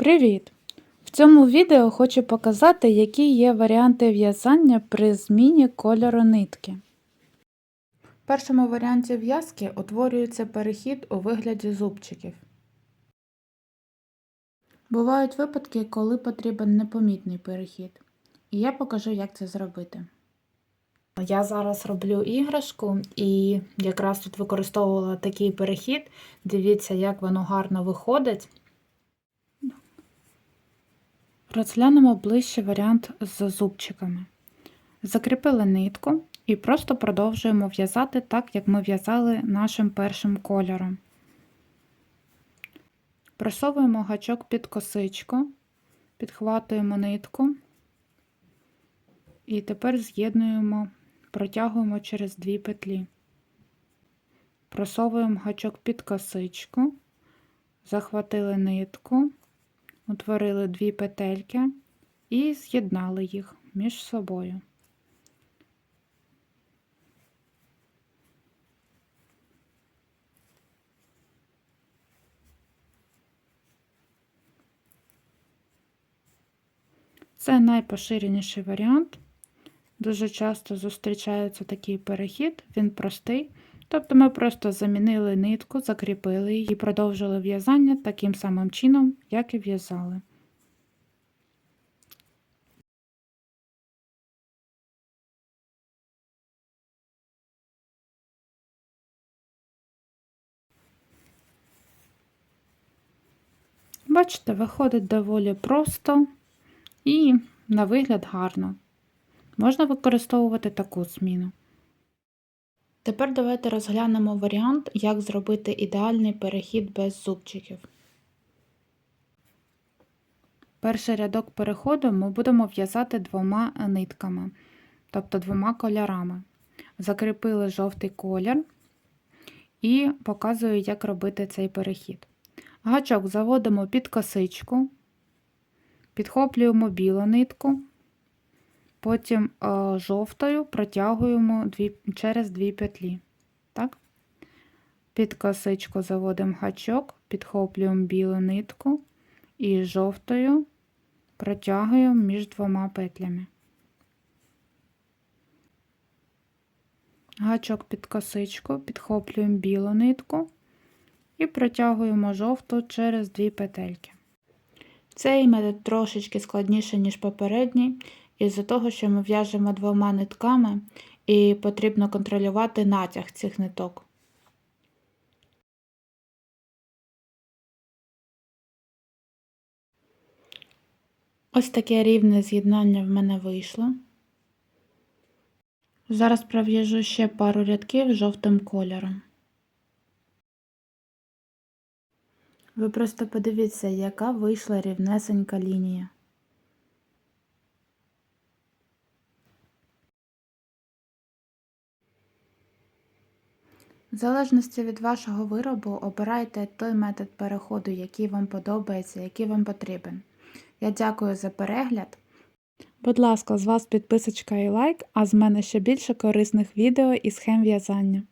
Привіт! В цьому відео хочу показати, які є варіанти в'язання при зміні кольору нитки. В першому варіанті в'язки утворюється перехід у вигляді зубчиків. Бувають випадки, коли потрібен непомітний перехід. І я покажу, як це зробити. Я зараз роблю іграшку і якраз тут використовувала такий перехід. Дивіться, як воно гарно виходить. Розглянемо ближче варіант з зубчиками. Закріпили нитку і просто продовжуємо в'язати так, як ми в'язали нашим першим кольором. Просовуємо гачок під косичку, підхватуємо нитку і тепер з'єднуємо, протягуємо через дві петлі. Просовуємо гачок під косичку, захватили нитку утворили дві петельки і з'єднали їх між собою. Це найпоширеніший варіант. Дуже часто зустрічається такий перехід, він простий. Тобто ми просто замінили нитку, закріпили її і продовжили в'язання таким самим чином, як і в'язали. Бачите, виходить доволі просто і на вигляд гарно. Можна використовувати таку зміну. Тепер давайте розглянемо варіант, як зробити ідеальний перехід без зубчиків. Перший рядок переходу ми будемо в'язати двома нитками, тобто двома кольорами. Закріпили жовтий колір і показую, як робити цей перехід. Гачок заводимо під косичку, підхоплюємо білу нитку, потім е, жовтою протягуємо дві, через дві петлі. Так? Під косичку заводимо гачок, підхоплюємо білу нитку і жовтою протягуємо між двома петлями. Гачок під косичку, підхоплюємо білу нитку і протягуємо жовту через дві петельки. Цей метод трошечки складніше, ніж попередній, із-за того, що ми в'яжемо двома нитками і потрібно контролювати натяг цих ниток. Ось таке рівне з'єднання в мене вийшло. Зараз пров'яжу ще пару рядків жовтим кольором. Ви просто подивіться, яка вийшла рівнесенька лінія. В залежності від вашого виробу обирайте той метод переходу, який вам подобається, який вам потрібен. Я дякую за перегляд. Будь ласка, з вас підписочка і лайк, а з мене ще більше корисних відео і схем в'язання.